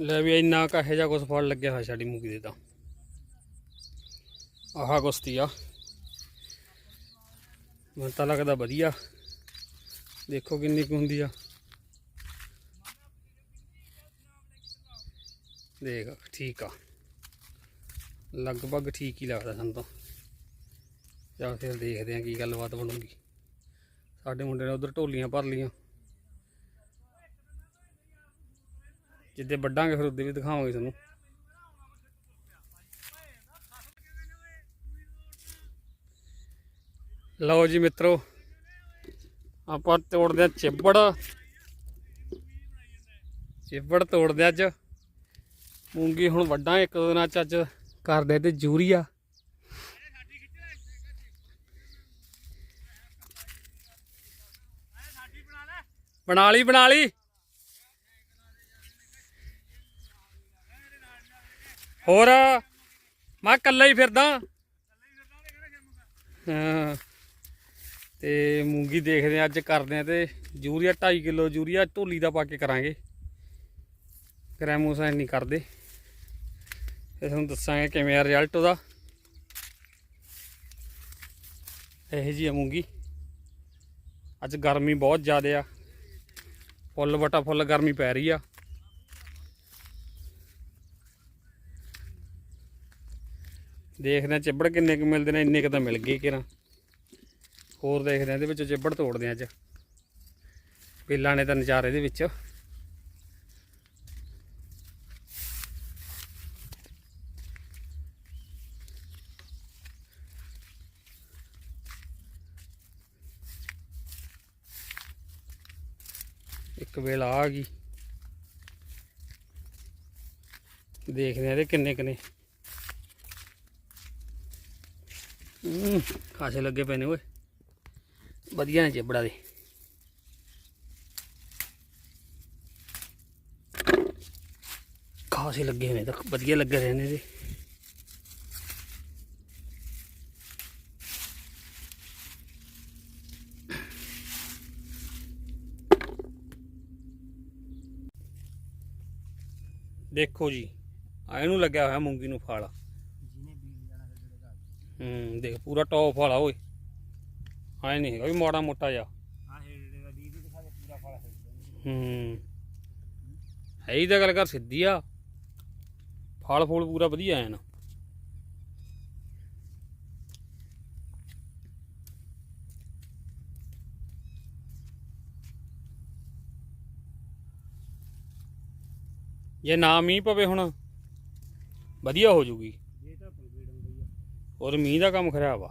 ਲੈ ਵੀ ਇੰਨਾ ਕਹੇ ਜਾ ਕੁਛ ਫਲ ਲੱਗਿਆ ਹੋਇਆ ਸਾਡੀ ਮੂੰਗੀ ਦੇ ਤਾਂ। ਆਹਾ ਕੁਸਤੀ ਆ। ਮੈਨੂੰ ਤਾਂ ਲੱਗਦਾ ਵਧੀਆ। ਦੇਖੋ ਕਿੰਨੀ ਕੁ ਹੁੰਦੀ ਆ। ਦੇਖ, ਠੀਕ ਆ। ਲਗਭਗ ਠੀਕ ਹੀ ਲੱਗਦਾ ਸਾਨੂੰ ਤਾਂ। ਜਾਂ ਫਿਰ ਦੇਖਦੇ ਆ ਕੀ ਗੱਲਬਾਤ ਬਣੂਗੀ। ਸਾਡੇ ਮੁੰਡੇ ਨੇ ਉਧਰ ਢੋਲੀਆਂ ਭਰ ਲੀਆਂ ਜਿੱਦੇ ਵੱਡਾਂਗੇ ਫਿਰ ਉੱਦੇ ਵੀ ਦਿਖਾਵਾਂਗੇ ਤੁਹਾਨੂੰ। ਲਓ ਜੀ ਮਿੱਤਰੋ, ਆਪਾਂ ਤੋੜਦੇ ਆ ਚਿੱਬੜ। ਚਿੱਬੜ ਤੋੜਦੇ ਆ ਅੱਜ। ਮੂੰਗੀ ਹੁਣ ਵੱਡਾ ਇੱਕ ਦੋ ਦਿਨਾਂ ਚ ਅੱਜ ਕਰਦੇ ਤੇ ਜੂਰੀਆ ਬਣਾ ਲਈ ਬਣਾ ਲਈ। ਹੋਰ? ਮੈਂ ਇਕੱਲਾ ਹੀ ਫਿਰਦਾ। ਹਾਂ। ਤੇ ਮੂੰਗੀ ਦੇਖਦੇ ਆ ਅੱਜ ਕਰਦੇ ਆ ਤੇ ਯੂਰੀਆ 2.5 ਕਿਲੋ, ਯੂਰੀਆ ਢੋਲੀ ਦਾ ਪਾ ਕੇ ਕਰਾਂਗੇ। ਗ੍ਰੈਮੋਸਾਈਨ ਨਹੀਂ ਕਰਦੇ। ਤੇ ਤੁਹਾਨੂੰ ਦੱਸਾਂਗੇ ਕਿਵੇਂ ਆ ਰਿਜ਼ਲਟ ਉਹਦਾ। ਇਹ ਜੀ ਆ ਮੂੰਗੀ। ਅੱਜ ਗਰਮੀ ਬਹੁਤ ਜ਼ਿਆਦਾ ਆ। ਫੁੱਲ ਬਟਾ ਫੁੱਲ ਗਰਮੀ ਪੈ ਰਹੀ ਆ। ਦੇਖਦੇ ਆ ਚਿੱਬੜ ਕਿੰਨੇ ਕੁ ਮਿਲਦੇ ਨੇ, ਇੰਨੇ ਕੁ ਤਾਂ ਮਿਲ ਗਏ ਕਿਰਾਂ। ਹੋਰ ਦੇਖਦੇ ਆ ਇਹਦੇ ਵਿੱਚੋਂ ਚਿੱਬੜ ਤੋੜਦੇ ਆ ਅੱਜ। ਪੀਲਾਂ ਨੇ ਤਾਂ ਨਜ਼ਾਰੇ ਦੇ ਵਿੱਚ। ਇੱਕ ਵੇਲ ਆ ਗਈ। ਦੇਖਦੇ ਆ ਇਹਦੇ ਕਿੰਨੇ ਕਿੰਨੇ ਹੂੰ ਖਾਸੇ ਲੱਗੇ ਪਏ ਨੇ ਓਏ। ਵਧੀਆ ਨੇ ਚਿਬੜਾ ਦੇ। ਖਾਸੇ ਲੱਗੇ ਹੋਏ ਨੇ, ਤਾਂ ਵਧੀਆ ਲੱਗੇ ਰਹੇ ਨੇ ਇਹਦੇ। ਦੇਖੋ ਜੀ ਆ ਇਹਨੂੰ ਲੱਗਿਆ ਹੋਇਆ ਮੂੰਗੀ ਨੂੰ ਫਾਲ। ਹੂੰ ਦੇਖ ਪੂਰਾ ਟੌਪ ਵਾਲਾ ਓਏ। ਐ ਨਹੀਂ ਹੈਗਾ ਵੀ ਮਾੜਾ ਮੋਟਾ ਜਾ ਹੂੰ। ਹੈ ਹੀ ਤਾਂ ਗੱਲ ਕਰ ਸਿੱਧੀ ਆ। ਫਲ ਫੂਲ ਪੂਰਾ ਵਧੀਆ ਆਇਆ ਨਾ ਜੇ ਨਾ ਮੀਂਹ ਪਵੇ ਹੁਣ ਵਧੀਆ ਹੋ ਜੂਗੀ। ਔਰ ਮੀਂਹ ਦਾ ਕੰਮ ਖਰਾਬ ਆ।